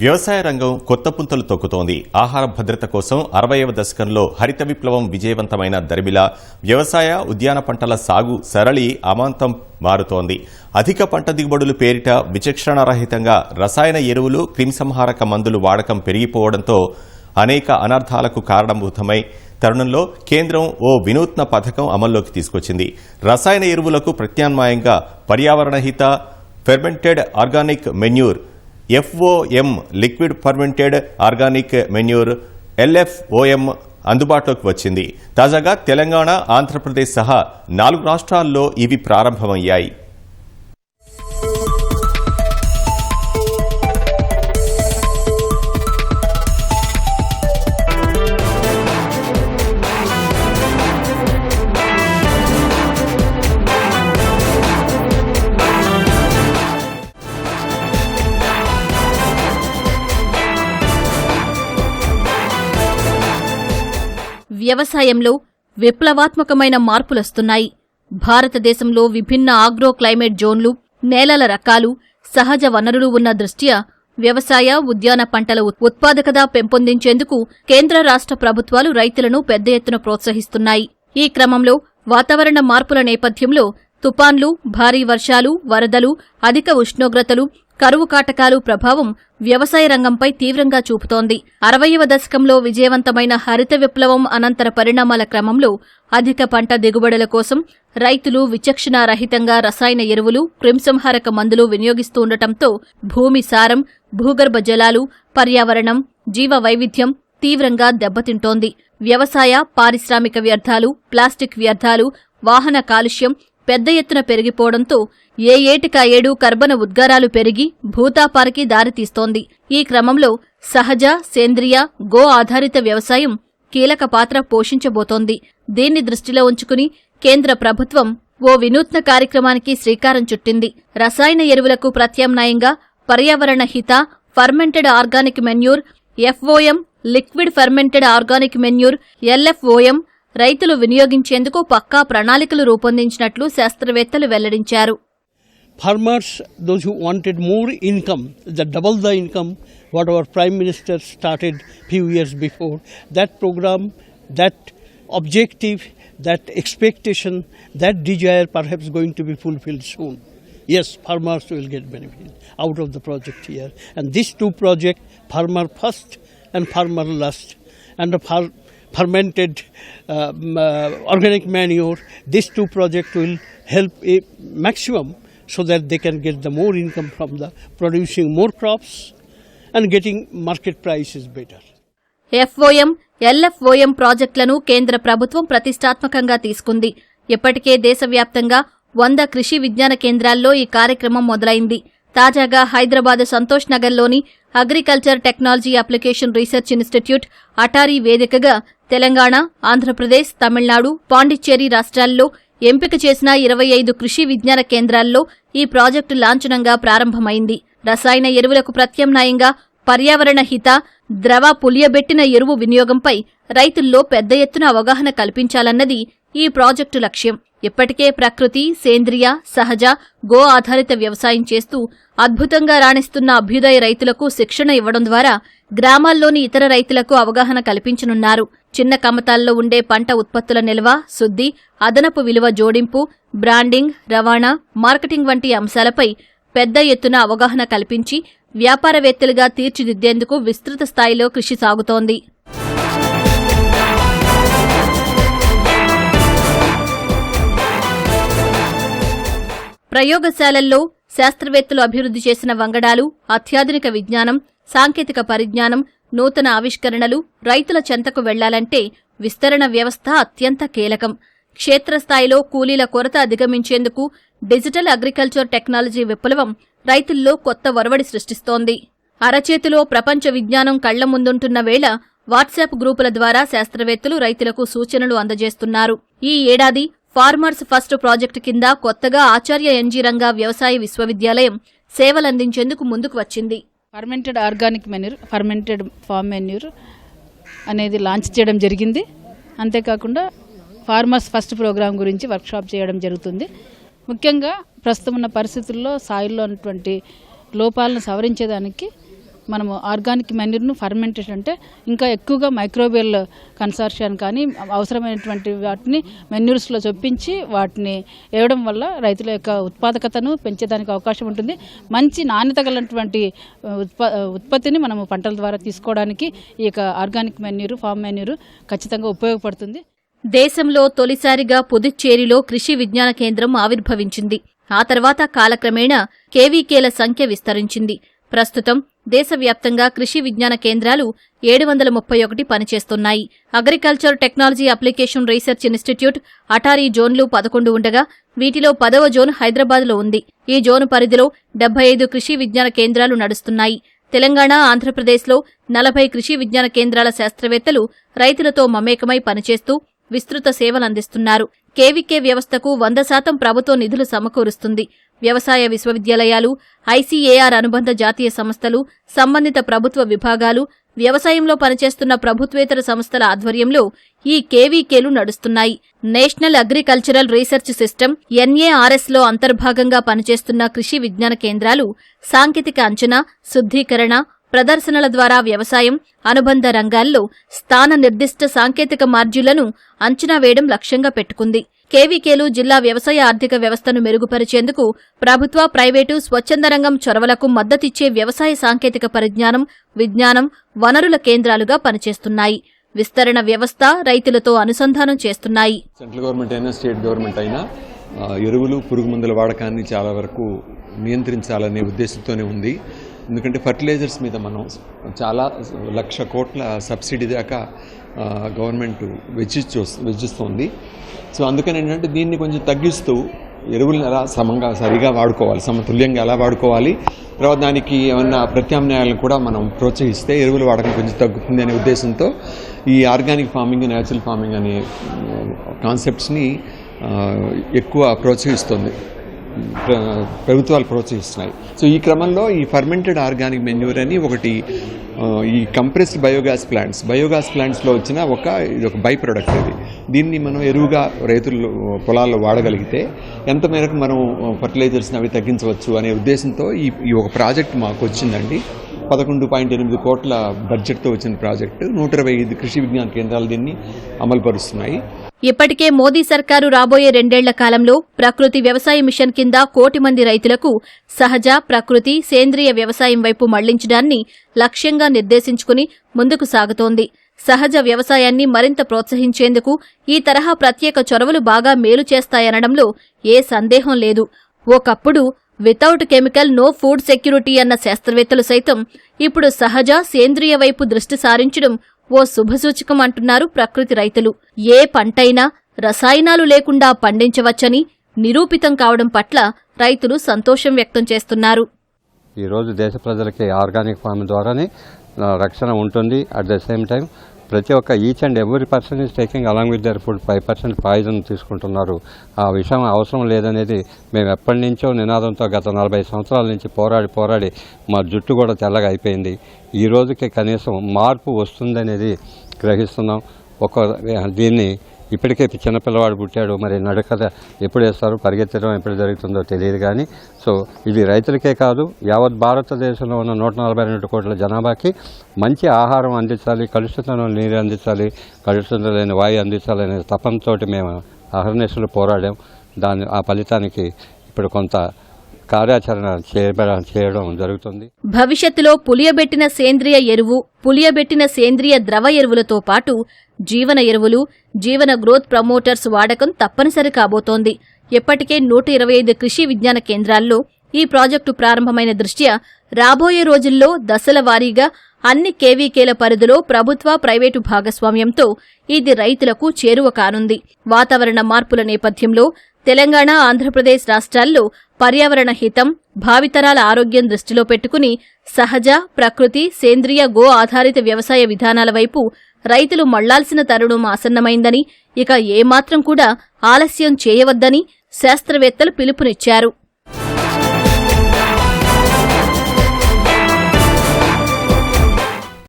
వ్యవసాయ రంగం కొత్త పుంతలు తొక్కుతోంది. ఆహార భద్రత కోసం అరవైవ దశకంలో హరిత విప్లవం విజయవంతమైన దరిమిలా వ్యవసాయ ఉద్యాన పంటల సాగు సరళి అమాంతం మారుతోంది. అధిక పంట దిగుబడులు పేరిట విచక్షణారహితంగా రసాయన ఎరువులు క్రిమిసంహారక మందులు వాడకం పెరిగిపోవడంతో అనేక అనర్థాలకు కారణభూతమై తరుణంలో కేంద్రం ఓ వినూత్న పథకం అమల్లోకి తీసుకొచ్చింది. రసాయన ఎరువులకు ప్రత్యామ్నాయంగా పర్యావరణహిత fermented organic manure FOM liquid fermented organic manure LFOM అందుబాటులోకి వచ్చింది. తాజాగా తెలంగాణ ఆంధ్రప్రదేశ్ సహా నాలుగు రాష్ట్రాల్లో ఇవి ప్రారంభమయ్యాయి. వ్యవసాయంలో విప్లవాత్మకమైన మార్పులొస్తున్నాయి. భారతదేశంలో విభిన్న ఆగ్రో క్లైమేట్ జోన్లు నేలల రకాలు సహజ వనరులు ఉన్న దృష్ట్యా వ్యవసాయ ఉద్యాన పంటల ఉత్- ఉత్పాదకత పెంపొందించేందుకు కేంద్ర రాష్ట్ర ప్రభుత్వాలు రైతులను పెద్ద ఎత్తున ప్రోత్సహిస్తున్నాయి. ఈ క్రమంలో వాతావరణ మార్పుల నేపథ్యంలో తుపాన్లు భారీ వర్షాలు వరదలు అధిక ఉష్ణోగ్రతలు కరువు కాటకాలు ప్రభావం వ్యవసాయ రంగంపై తీవ్రంగా చూపుతోంది. అరవయవ దశకంలో విజయవంతమైన హరిత విప్లవం అనంతర పరిణామాల క్రమంలో అధిక పంట దిగుబడుల కోసం రైతులు విచక్షణారహితంగా రసాయన ఎరువులు క్రిమిసంహారక మందులు వినియోగిస్తూ ఉండటంతో భూమి సారం భూగర్భ జలాలు పర్యావరణం జీవ వైవిధ్యం తీవ్రంగా దెబ్బతింటోంది. వ్యవసాయ పారిశ్రామిక వ్యర్థాలు ప్లాస్టిక్ వ్యర్థాలు వాహన కాలుష్యం పెద్ద ఎత్తున పెరిగిపోవడంతో ఏ ఏటికా ఏడు కర్బన ఉద్గారాలు పెరిగి భూతాపారికి దారితీస్తోంది. ఈ క్రమంలో సహజ సేంద్రియ గో ఆధారిత వ్యవసాయం కీలక పాత్ర పోషించబోతోంది. దీన్ని దృష్టిలో ఉంచుకుని కేంద్ర ప్రభుత్వం ఓ వినూత్న కార్యక్రమానికి శ్రీకారం చుట్టింది. రసాయన ఎరువులకు ప్రత్యామ్నాయంగా పర్యావరణ హిత fermented organic manure FOM liquid fermented organic manure LFOM రైతులు వినియోగించేందుకు పక్కా ప్రణాళికలు రూపొందించినట్లు శాస్త్రవేత్తలు వెల్లడించారు. Farmers those who wanted more income the double the income what our prime minister started few years before that programme that objective that expectation that desire perhaps going to be fulfil soon as farmers will get benefit out of the project year and this two project farmer first and farmer last and far fermented um, uh, organic manure, these two projects will help a maximum so that they can get the more income from the producing more crops and getting market prices better. FOM LFOM ప్రాజెక్టులను కేంద్ర ప్రభుత్వం ప్రతిష్టాత్మకంగా తీసుకుంది ఇప్పటికే దేశవ్యాప్తంగా వంద కృషి విజ్ఞాన కేంద్రాల్లో ఈ కార్యక్రమం మొదలైంది తాజాగా హైదరాబాద్ సంతోష్ నగర్లోని agriculture technology application research institute ATARI వేదికగా తెలంగాణ ఆంధ్రప్రదేశ్ తమిళనాడు పాండిచ్చేరి రాష్ట్రాల్లో ఎంపిక చేసిన ఇరవై ఐదు కృషి విజ్ఞాన కేంద్రాల్లో ఈ ప్రాజెక్టు లాంఛనంగా ప్రారంభమైంది. రసాయన ఎరువులకు ప్రత్యామ్నాయంగా పర్యావరణ హిత ద్రవ పులియబెట్టిన ఎరువు వినియోగంపై రైతుల్లో పెద్ద ఎత్తున అవగాహన కల్పించాలన్నది ఈ ప్రాజెక్టు లక్ష్యం. ఇప్పటికే ప్రకృతి సేంద్రియ సహజ గో ఆధారిత వ్యవసాయం చేస్తూ అద్భుతంగా రాణిస్తున్న అభ్యుదయ రైతులకు శిక్షణ ఇవ్వడం ద్వారా గ్రామాల్లోని ఇతర రైతులకు అవగాహన కల్పించనున్నారు. చిన్న కమతాల్లో ఉండే పంట ఉత్పత్తుల నిల్వ శుద్ధి అదనపు విలువ జోడింపు బ్రాండింగ్ రవాణా మార్కెటింగ్ వంటి అంశాలపై పెద్ద ఎత్తున అవగాహన కల్పించి వ్యాపారవేత్తలుగా తీర్చిదిద్దేందుకు విస్తృత స్థాయిలో కృషి సాగుతోంది. ప్రయోగశాలల్లో శాస్త్రవేత్తలు అభివృద్ధి చేసిన వంగడాలు అత్యాధునిక విజ్ఞానం సాంకేతిక పరిజ్ఞానం నూతన ఆవిష్కరణలు రైతుల చెంతకు వెళ్ళాలంటే విస్తరణ వ్యవస్థ అత్యంత కీలకం. క్షేత్రస్థాయిలో కూలీల కొరత అధిగమించేందుకు డిజిటల్ అగ్రికల్చర్ టెక్నాలజీ విప్లవం రైతుల్లో కొత్త ఒరవడి సృష్టిస్తోంది. అరచేతిలో ప్రపంచ విజ్ఞానం కళ్ళ ముందుంటున్న వేళ వాట్సాప్ గ్రూపుల ద్వారా శాస్త్రవేత్తలు రైతులకు సూచనలు అందజేస్తున్నారు. ఈ ఏడాది ఫార్మర్స్ ఫస్ట్ ప్రాజెక్టు కింద కొత్తగా ఆచార్య ఎన్జీ రంగా వ్యవసాయ విశ్వవిద్యాలయం సేవలందించేందుకు ముందుకు వచ్చింది. Fermented organic manure fermented farm manure అనేది లాంచ్ చేయడం జరిగింది. అంతేకాకుండా ఫార్మర్స్ ఫస్ట్ ప్రోగ్రాం గురించి వర్క్షాప్ చేయడం జరుగుతుంది. ముఖ్యంగా ప్రస్తుతం ఉన్న పరిస్థితుల్లో సాయిల్లో ఉన్నటువంటి లోపాలను సవరించేదానికి మనము ఆర్గానిక్ మెన్యూర్ను ఫర్మెంటేషన్ అంటే ఇంకా ఎక్కువగా మైక్రోబియల్ కన్సార్షియాన్ కానీ అవసరమైనటువంటి వాటిని మెన్యూర్స్లో చొప్పించి వాటిని వేయడం వల్ల రైతుల యొక్క ఉత్పాదకతను పెంచేదానికి అవకాశం ఉంటుంది. మంచి నాణ్యత గలటువంటి ఉత్పత్తిని మనము పంటల ద్వారా తీసుకోవడానికి ఈ యొక్క ఆర్గానిక్ మెన్యూరు ఫామ్ మెన్యూరు ఖచ్చితంగా ఉపయోగపడుతుంది. దేశంలో తొలిసారిగా పుదుచ్చేరిలో కృషి విజ్ఞాన కేంద్రం ఆవిర్భవించింది. ఆ తర్వాత కాలక్రమేణా కేవీకేల సంఖ్య విస్తరించింది. ప్రస్తుతం దేశవ్యాప్తంగా కృషి విజ్ఞాన కేంద్రాలు ఏడు వందల ముప్పై ఒకటి పనిచేస్తున్నాయి. Agriculture technology application research institute ATARI జోన్లు పదకొండు ఉండగా వీటిలో పదవ జోన్ హైదరాబాద్లో ఉంది. ఈ జోన్ పరిధిలో డెబ్బై ఐదు కృషి విజ్ఞాన కేంద్రాలు నడుస్తున్నాయి. తెలంగాణ ఆంధ్రప్రదేశ్లో నలభై కృషి విజ్ఞాన కేంద్రాల శాస్త్రవేత్తలు రైతులతో మమేకమై పనిచేస్తూ విస్తృత సేవలందిస్తున్నారు. కేవీకే వ్యవస్థకు వంద శాతం ప్రభుత్వం నిధులు సమకూరుస్తుంది. వ్యవసాయ విశ్వవిద్యాలయాలు ఐసీఏఆర్ అనుబంధ జాతీయ సంస్థలు సంబంధిత ప్రభుత్వ విభాగాలు వ్యవసాయంలో పనిచేస్తున్న ప్రభుత్వేతర సంస్థల ఆధ్వర్యంలో ఈ కేవీకేలు నడుస్తున్నాయి. నేషనల్ అగ్రికల్చరల్ రీసెర్చ్ సిస్టమ్ ఎన్ఏఆర్ఎస్లో అంతర్భాగంగా పనిచేస్తున్న కృషి విజ్ఞాన కేంద్రాలు సాంకేతిక అంచనా శుద్ధీకరణ ప్రదర్శనల ద్వారా వ్యవసాయం అనుబంధ రంగాల్లో స్థాన నిర్దిష్ట సాంకేతిక మార్జులను అంచనా వేయడం లక్ష్యంగా పెట్టుకుంది. కేవీకేలు జిల్లా వ్యవసాయ ఆర్థిక వ్యవస్థను మెరుగుపరిచేందుకు ప్రభుత్వ ప్రైవేటు స్వచ్ఛంద రంగం చొరవలకు మద్దతిచ్చే వ్యవసాయ సాంకేతిక పరిజ్ఞానం విజ్ఞానం వనరుల కేంద్రాలుగా పనిచేస్తున్నాయి. విస్తరణ వ్యవస్థ రైతులతో అనుసంధానం చేస్తున్నాయి. సెంట్రల్ గవర్నమెంట్ అయినా స్టేట్ గవర్నమెంట్ అయినా ఎరువులు పురుగు మందుల వాడకాన్ని చాలా వరకు నియంత్రించాలనే ఉద్దేశంతోనే ఉంది. ఎందుకంటే ఫర్టిలైజర్స్ మీద మనం చాలా లక్ష కోట్ల సబ్సిడీ దాకా గవర్నమెంట్ వెచ్చిస్తూ వెచ్చిస్తోంది. సో అందుకని ఏంటంటే దీన్ని కొంచెం తగ్గిస్తూ ఎరువులను ఎలా సమంగా సరిగా వాడుకోవాలి సమతుల్యంగా ఎలా వాడుకోవాలి. తర్వాత దానికి ఏమన్నా ప్రత్యామ్నాయాలను కూడా మనం ప్రోత్సహిస్తే ఎరువులు వాడకం కొంచెం తగ్గుతుంది అనే ఉద్దేశంతో ఈ ఆర్గానిక్ ఫార్మింగ్ న్యాచురల్ ఫార్మింగ్ అనే కాన్సెప్ట్స్ని ఎక్కువ ప్రోత్సహిస్తుంది. ప్రభుత్వాలు ప్రోత్సహిస్తున్నాయి. సో ఈ క్రమంలో ఈ ఫర్మెంటెడ్ ఆర్గానిక్ మెన్యూర్ అని ఒకటి ఈ కంప్రెస్డ్ బయోగ్యాస్ ప్లాంట్స్. బయోగ్యాస్ ప్లాంట్స్లో వచ్చిన ఒక ఇది ఒక బై ప్రొడక్ట్ ఇది. దీన్ని మనం ఎరువుగా రైతులు పొలాల్లో వాడగలిగితే ఎంత మేరకు మనం ఫర్టిలైజర్స్ని అవి తగ్గించవచ్చు అనే ఉద్దేశంతో ఈ ఈ ఒక ప్రాజెక్ట్ మాకు వచ్చిందండి. పదకొండు పాయింట్ ఎనిమిది కోట్ల బడ్జెట్తో వచ్చిన ప్రాజెక్టు. నూట ఇరవై ఐదు కృషి విజ్ఞాన కేంద్రాలు దీన్ని అమలుపరుస్తున్నాయి. ఇప్పటికే మోదీ సర్కారు రాబోయే రెండేళ్ళ కాలంలో ప్రకృతి వ్యవసాయ మిషన్ కింద కోటి మంది రైతులకు సహజ ప్రకృతి సేంద్రియ వ్యవసాయం వైపు మళ్ళించడాన్ని లక్ష్యంగా నిర్దేశించుకుని ముందుకు సాగుతోంది. సహజ వ్యవసాయాన్ని మరింత ప్రోత్సహించేందుకు ఈ తరహా ప్రత్యేక చొరవలు బాగా మేలు చేస్తాయనడంలో ఏ సందేహం లేదు. ఒకప్పుడు without chemical no food security అన్న శాస్త్రవేత్తలు సైతం ఇప్పుడు సహజ సేంద్రియ వైపు దృష్టి సారించడం ఓ శుభసూచకం అంటున్నారు ప్రకృతి రైతులు. ఏ పంటైనా రసాయనాలు లేకుండా పండించవచ్చని నిరూపితం కావడం పట్ల రైతులు సంతోషం వ్యక్తం చేస్తున్నారు. ఈరోజు దేశ ప్రజలకి ఆర్గానిక్ ఫార్మ్ ద్వారానే రక్షణ ఉంటుంది. అట్ ద సేమ్ టైం ప్రతి ఒక్క each and every person is taking along with their food five percent poison తీసుకుంటున్నారు. ఆ విషయం అవసరం లేదనేది మేము ఎప్పటి నుంచో నినాదంతో గత నలభై సంవత్సరాల నుంచి పోరాడి పోరాడి మా జుట్టు కూడా తెల్లగా అయిపోయింది. ఈ రోజుకి కనీసం మార్పు వస్తుందనేది గ్రహిస్తున్నాం. ఒక దీన్ని ఇప్పటికే చిన్నపిల్లవాడు పుట్టాడు. మరి నడకద ఎప్పుడు వేస్తారు? పరిగెత్తడం ఎప్పుడు జరుగుతుందో తెలియదు కానీ సో ఇది రైతులకే కాదు యావత్ భారతదేశంలో ఉన్న నూట నలభై రెండు కోట్ల జనాభాకి మంచి ఆహారం అందించాలి కలుషితం నీరు అందించాలి కలుషితం లేని వాయు అందించాలనే తపంతో మేము అహర్నిశలు పోరాడాం. దాని ఆ ఫలితానికి ఇప్పుడు కొంత కార్యాచరణ చేయడం జరుగుతుంది. భవిష్యత్తులో పులియబెట్టిన సేంద్రియ ఎరువు పులియబెట్టిన సేంద్రియ ద్రవ ఎరువులతో పాటు జీవన ఎరువులు జీవన గ్రోత్ ప్రమోటర్స్ వాడకం తప్పనిసరి కాబోతోంది. ఎప్పటికే నూట ఇరవై ఐదు కృషి విజ్ఞాన కేంద్రాల్లో ఈ ప్రాజెక్టు ప్రారంభమైన దృష్ట్యా రాబోయే రోజుల్లో దశల వారీగా అన్ని కేవీకేల పరిధిలో ప్రభుత్వ ప్రైవేటు భాగస్వామ్యంతో ఇది రైతులకు చేరువ కానుంది. వాతావరణ మార్పుల నేపథ్యంలో తెలంగాణ ఆంధ్రప్రదేశ్ రాష్ట్రాల్లో పర్యావరణ హితం భావితరాల ఆరోగ్యం దృష్టిలో పెట్టుకుని సహజ ప్రకృతి సేంద్రియ గో ఆధారిత వ్యవసాయ విధానాల వైపు రైతులు మళ్ళాల్సిన తరుణం ఆసన్నమైందని ఇక ఏమాత్రం కూడా ఆలస్యం చేయవద్దని శాస్త్రవేత్తలు పిలుపునిచ్చారు.